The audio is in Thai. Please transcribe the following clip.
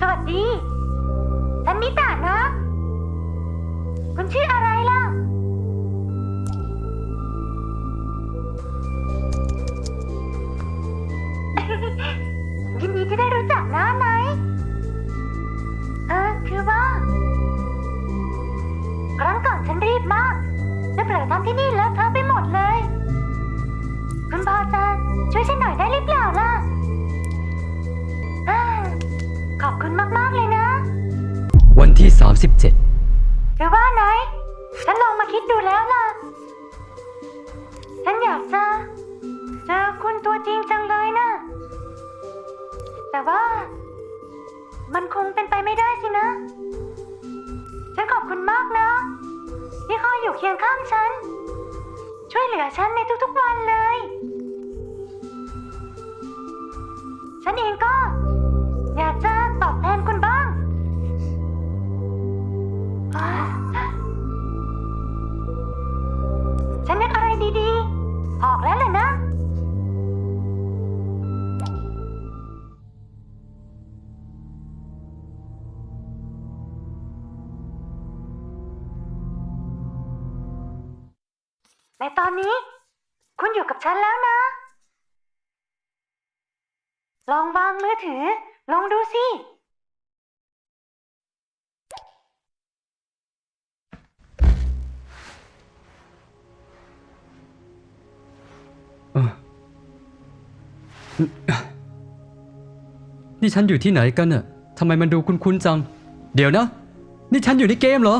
สวัสดี ฉันมิตานะ คุณชื่ออะไรล่ะ ยินดีที่ได้รู้จักนะไนท์เออคือว่า ครั้งก่อนฉันรีบมาก และเผลอทำที่นี่เลอะเทอะไปหมดเลย คุณพอจะช่วยฉันหน่อยได้หรือเปล่าล่ะ อบคุณมากๆเลยนะ วันที่ 37 หรือว่าไนท์ฉันลองมาคิดดูแล้วล่ะ ฉันอยากจะเจอคุณตัวจริงจังเลยนะ แต่ว่า มันคงเป็นไปไม่ได้สินะ ฉันขอบคุณมากนะ ที่คอยอยู่เคียงข้างฉัน ช่วยเหลือฉันในทุกๆวันเลย ฉันเองก็ ดีๆ ออกแล้วเลยนะ ในตอนนี้ คุณอยู่กับฉันแล้วนะ ลองวางมือถือ ลองดูสิ นี่ฉันอยู่ที่ไหนกันเน่ะทำไมมันดูคุ้นๆจัง เดี๋ยวนะ นี่ฉันอยู่ในเกมเหรอ